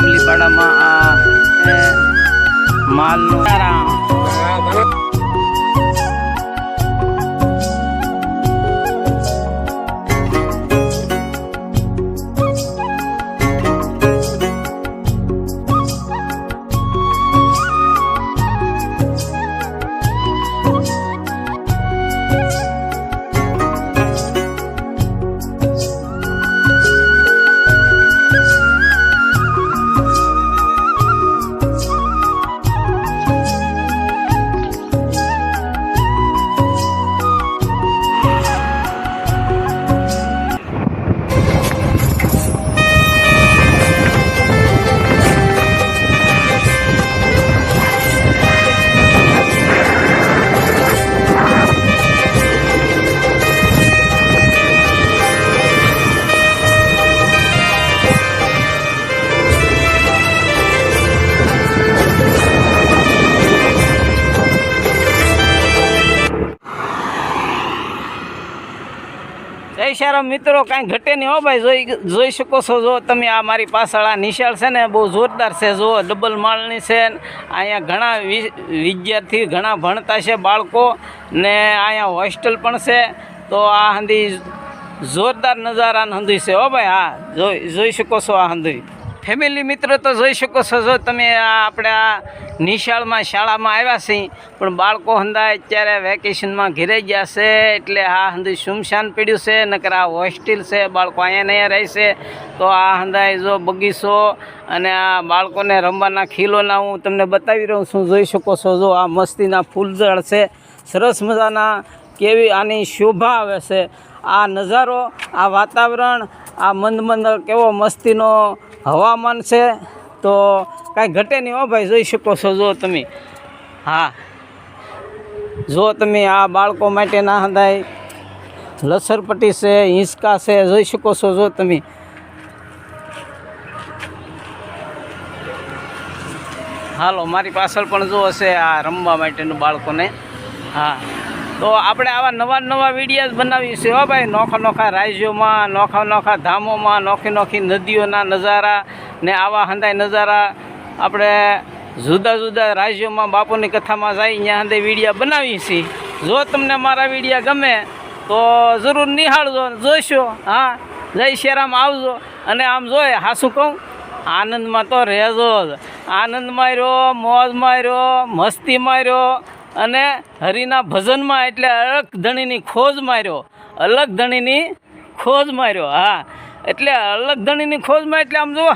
આંબલીપાડામાં આ માલનું જય મિત્રો કાંઈ ઘટે નહીં હો ભાઈ. જોઈ જોઈ શકો છો, જો તમે આ મારી પાછળ આ નિશાળ છે ને, બહુ જોરદાર છે જો ડબલ માળની છે અહીંયા ઘણા વિદ્યાર્થી, ઘણા ભણતા છે બાળકો ને અહીંયા હોસ્ટેલ પણ છે. તો આ હંધી જોરદાર નજારા હંધી છે હો ભાઈ. હા, જોઈ જોઈ શકો છો આ હંધી. ફેમિલી મિત્રો તો જોઈ શકો છો, જો તમે આપણે આ નિશાળમાં શાળામાં આવ્યા છીએ પણ બાળકો હંધાય અત્યારે વેકેશનમાં ઘેરે ગયા છે, એટલે આ હંધી સુમશાન પીડ્યું છે, નકર આ હોસ્ટેલ છે, બાળકો અહીંયા ને અહીંયા રહેશે તો આ હંધાય જો બગીચો અને આ બાળકોને રમવાના ખીલોના હું તમને બતાવી રહ્યો છું, જોઈ શકો છો, જો આ મસ્તીના ફૂલઝાડ છે, સરસ મજાના કેવી આની શોભા આવે છે, આ નજારો, આ વાતાવરણ આ મંદ મંદ કેવો મસ્તીનો હવામાન છે, તો કાંઈ ઘટે નહીં હો ભાઈ, જોઈ શકો છો, જો તમે. હા. જો તમે આ બાળકો માટે ના હંધાય. લસરપટ્ટી છે, હિંચકા છે, જોઈ શકો છો, જો તમે. હાલો, મારી પાછળ પણ જો હશે આ રમવા માટેનું બાળકોને. હા. તો આપણે આવા નવા નવા વિડીયોઝ બનાવીએ છીએ હો ભાઈ. નોખા નોખા રાજ્યોમાં નોખા નોખા ધામોમાં, નોખી નોખી નદીઓના નજારા ને આવા હંધાય નજારા આપણે જુદા જુદા રાજ્યોમાં બાપુની કથામાં જાય ત્યાં હંધાય વિડીયા બનાવીએ છીએ. જો તમને મારા વિડીયા ગમે તો જરૂર નિહાળજો જોઈશો હા, જય શ્રીરામ આવજો. અને આમ જોઈએ હા, શું કહું? આનંદમાં તો રહેજો જ. આનંદ માર્યો, મોજ માર્યો, મસ્તી માર્યો અને હરિના ભજનમાં એટલે અલગ ધણીની ખોજ માર્યો. અલગ ધણીની ખોજ માર્યો, હા. એટલે અલગ ધણીની ખોજમાં એટલે આમ જુઓ.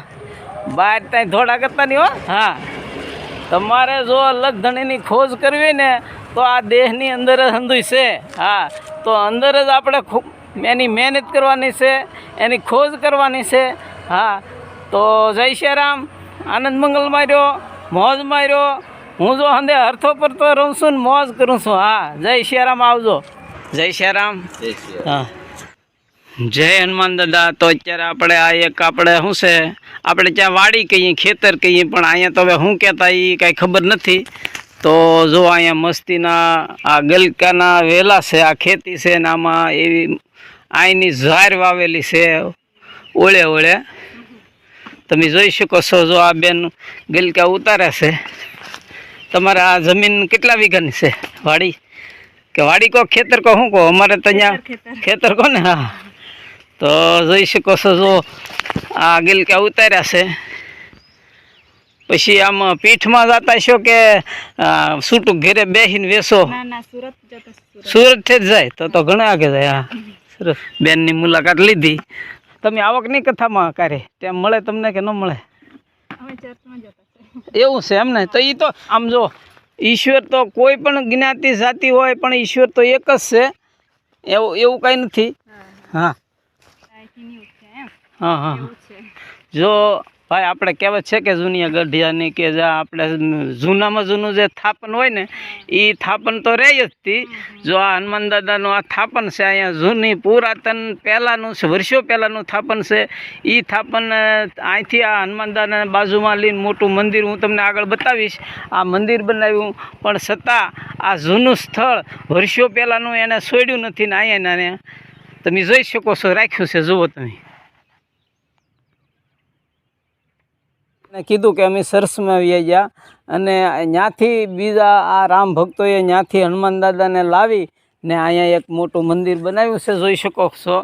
બહાર ત્યાં ધોળા કરતા નહીં હો, હા. તમારે જો અલગ ધણીની ખોજ કરવી ને, તો આ દેહની અંદર જ હંધુય છે, હા. તો અંદર જ આપણે એની મહેનત કરવાની છે, એની ખોજ કરવાની છે, હા. તો જય શ્રી રામ. આનંદ મંગલ માર્યો, મોજ માર્યો હું જો હંદે અર્થો પર તો રહું છું ને મોજ કરું છું. હા જય શિયારામ આવજો. જય શ્રી રામ હા. જય હનુમાન દાદા તો અત્યારે આપણે આ એક આપણે શું છે? આપણે ત્યાં વાડી કહીએ ખેતર કહીએ પણ અહીંયા તો હવે શું કહેતા એ કાંઈ ખબર નથી. તો જો અહીંયા મસ્તીના આ ગલકાના વેલા છે આ ખેતી છે ને આમાં એવી અહીંની ઝાર વાવેલી છે. ઓળે ઓળે. તમે જોઈ શકો છો જો આ બેન ગલકા ઉતારે છે. તમારે આ જમીન કેટલા વીઘાની છે? વાડી? કે વાડી કો ખેતર કો શું કહો અમારે તો અહીંયા ખેતર કહો ને? હા. તો જોઈ શકો છો જો આ ગિલકા ઉતાર્યા છે. પછી આમ પીઠમાં જતા છો કે છૂટું ઘેરે બેસીને વેસો? સુરત જ જાય? તો તો ઘણા આગળ જાય હા. સરસ બેનની મુલાકાત લીધી. તમે આવક નહીં કથામાં કરે? તેમ મળે તમને કે ન મળે? અમે ચર્ચમાં જતા એવું છે એમ ને? તો એ તો આમ જો ઈશ્વર તો કોઈ પણ જ્ઞાતિ જાતિ હોય પણ ઈશ્વર તો એક જ છે. એવું એવું કાંઈ નથી. હા. હા. હા હા. જો ભાઈ આપણે કહેવત છે કે જૂની ગઢિયાની કે જે આપણે જૂનામાં જૂનું જે થાપન હોય ને એ થાપન તો રહે જ હતી. જો આ હનુમાન દાદાનું આ થાપન છે અહીંયા જૂની પુરાતન પહેલાંનું છે વર્ષો પહેલાંનું થાપન છે. એ થાપન અહીંથી આ હનુમાન દાદાને બાજુમાં લઈને મોટું મંદિર હું તમને આગળ બતાવીશ. આ મંદિર બનાવ્યું પણ છતાં આ જૂનું સ્થળ વર્ષો પહેલાંનું એને છોડ્યું નથી ને અહીંયા. તમે જોઈ શકો છો રાખ્યું છે જુઓ તમે. ને કીધું કે અમે સરસમાં આવી ગયા. અને ત્યાંથી બીજા આ રામ ભક્તોએ ત્યાંથી હનુમાન દાદાને લાવી ને અહીંયા એક મોટું મંદિર બનાવ્યું છે, જોઈ શકો છો.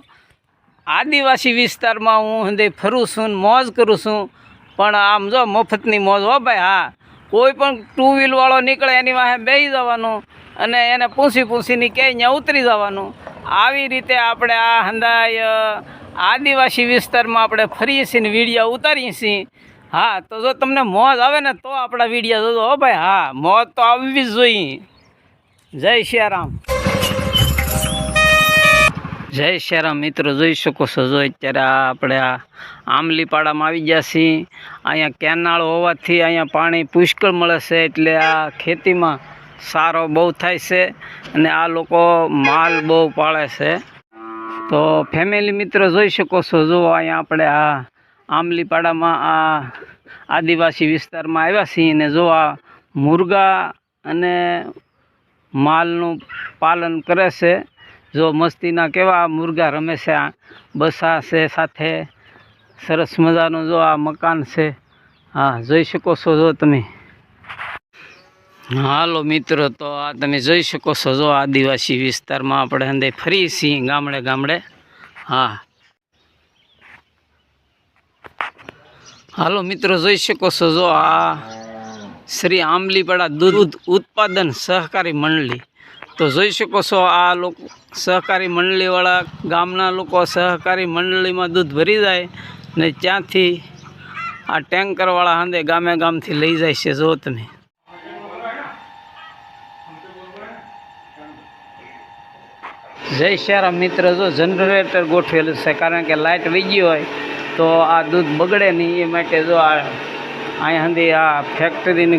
આદિવાસી વિસ્તારમાં હું હંદે ફરું છું મોજ કરું છું. પણ આમ જો મફતની મોજ, હો ભાઈ, હા. કોઈ પણ ટુ વ્હીલવાળો નીકળે એની વાહે બેસી જવાનું અને એને પૂછી પૂછીને કે અહીંયા ઉતરી જવાનું. આવી રીતે આપણે આ હંદાય આદિવાસી વિસ્તારમાં આપણે ફરીએ છીએ ને વીડિયો ઉતારીએ છીએ. હા, તો જો તમને મોજ આવે ને તો આપણા વીડિયો જોજો હો ભાઈ. હા, મોજ તો આવવી જ જોઈએ. જય સિયારામ જય શ્યારામ મિત્રો, જોઈ શકો છો, જો અત્યારે આપણે આ આંબલીપાડામાં આવી ગયા છીએ. અહીંયા કેનાળ હોવાથી અહીંયા પાણી પુષ્કળ મળે છે, એટલે આ ખેતીમાં સારો બહુ થાય છે અને આ લોકો માલ બહુ પાળે છે. તો ફેમિલી મિત્રો, જોઈ શકો છો જો અહીંયા આપણે આ આમલીપાડામાં આ આદિવાસી વિસ્તારમાં આવ્યા છીએ અને જો આ મુરગા અને માલનું પાલન કરે છે, જો મસ્તીના કેવા મુરગા રમે છે, આ બસા છે સાથે, સરસ મજાનું જો આ મકાન છે, હા, જોઈ શકો છો જો તમે. હાલો મિત્રો, તો આ તમે જોઈ શકો છો જો આદિવાસી વિસ્તારમાં આપણે અંદર ફરી છીએ ગામડે ગામડે. હા હાલો મિત્રો, જોઈ શકો છો જો આ શ્રી આંબલીપાડા દૂધ ઉત્પાદન સહકારી મંડળી. તો જોઈ શકો છો આ લોકો, સહકારી મંડળીવાળા ગામના લોકો સહકારી મંડળીમાં દૂધ ભરી જાય ને ત્યાંથી આ ટેન્કરવાળા હાંદે ગામે ગામથી લઈ જાય છે, જો તમે. જય શ્યારામ મિત્ર, જો જનરેટર ગોઠવેલું છે, કારણ કે લાઇટ ગઈ હોય તો આ દૂધ બગડે નહીં એ માટે જો આ અહીંયા સુધી આ ફેક્ટરીની